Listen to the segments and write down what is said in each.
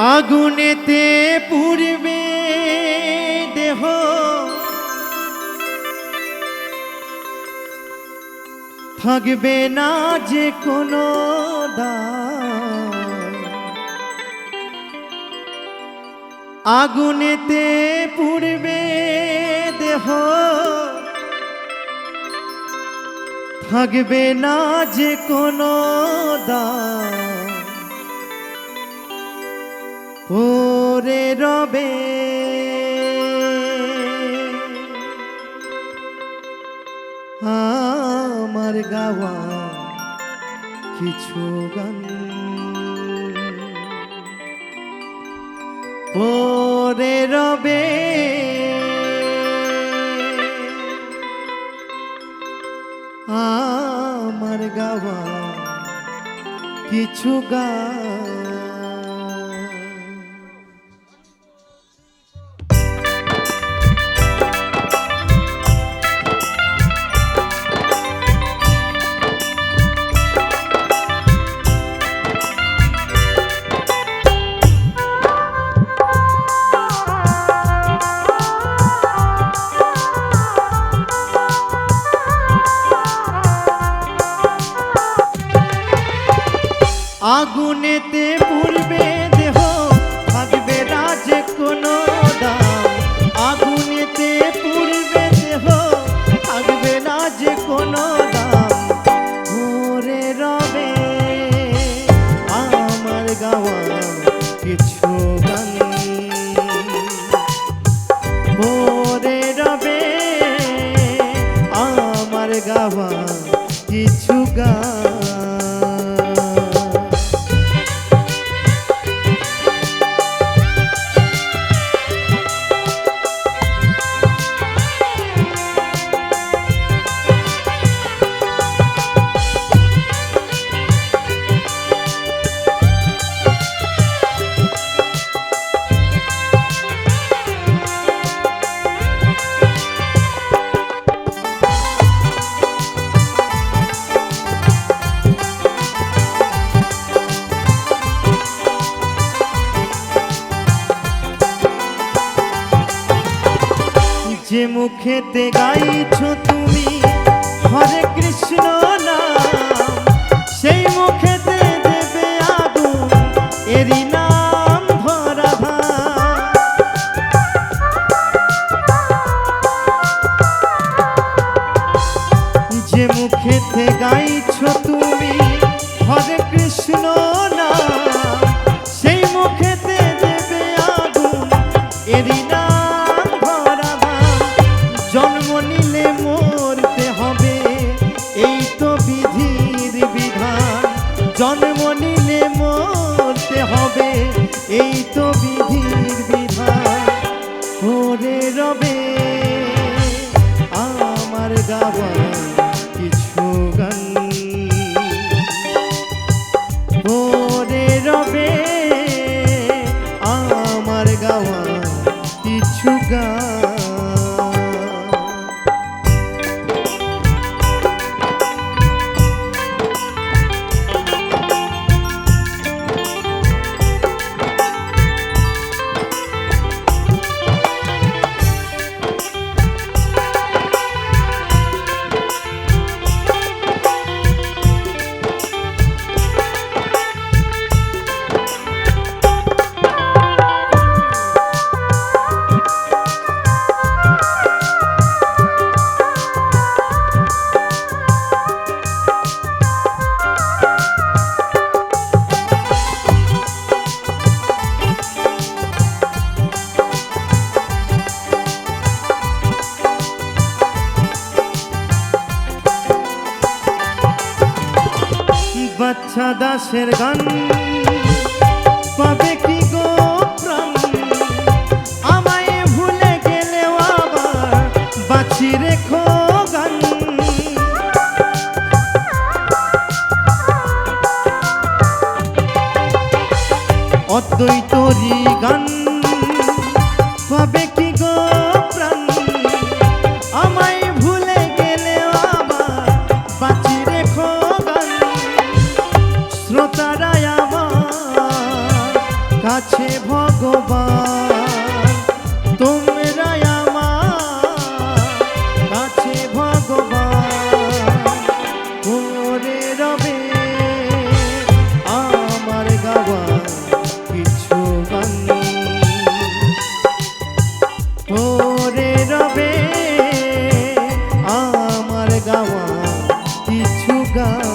আগুনেতে পূর্বে দেহ। থাকবে না যে কোনো। আগুনেতে পূর্বে দেহ। থাকবে না যে কোনো দায়। পরে রবে। আমার গাওয়া কিছু গান। পরে রবে। আমার গাওয়া কিছু গান। আগুনেতে পূর্বে দেহ থাকবে যে কোনো দাম। আগুনেতে পূর্বে দেহ থাকবে যে কোনো দাম। ঘুরে রবে আমার গাওয়া কিছু গান। ভোরে রবে আমার গাওয়া মুখেতে গাইছো তুমি, হরে কৃষ্ণ নাম সেই মুখেতে দেবে আগুন এরি নাম ভার। যে মুখেতে গাইছো তুমি, হরে কৃষ্ণ নাম সেই মুখেতে দেবে নাম এই তো বিধির বিধান করে দাসের গান। পাবে কি গো প্রাণ? আমায় ভুলে গেলেও আবার বাঁচি রেখো গান। অদ্বৈতরি গান রবে আমার গাওয়া কিছু গান।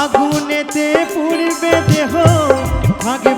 আগুনেতে পুড়বে দেহ থাকবে